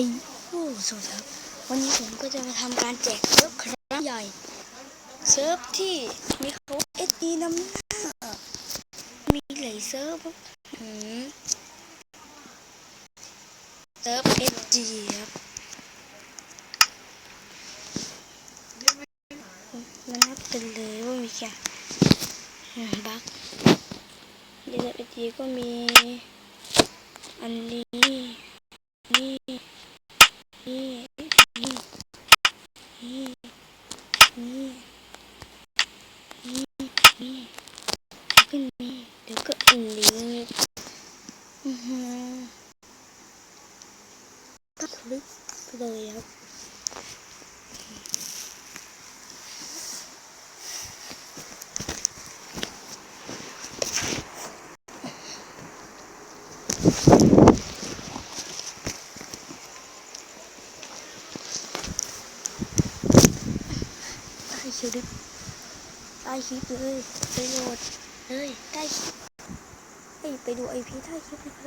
ยโอ้สวัสดีครับวันนี้ผมก็จะมาทำการแจกเซิร์ฟครั้งใหญ่ เซิร์ฟที่มีเขาเอสดีนำหน้า มีหลายเซิร์ฟครับเซิร์ฟเอสดีครับมานับกันเลยว่ามีแค่บักในเซิร์ฟเอสดีก็มีอันนี้ นี่ นี่ นี่ นี่นี่นี่แล้วก็นี่เดี๋ยวก็อันนี้อือหือก็คลิกเลยครับ ใต้คลิปใต้คลิปเลยไปโหลดเลยใต้คลิปเฮ้ยไปดูไอพีใต้คลิปเลย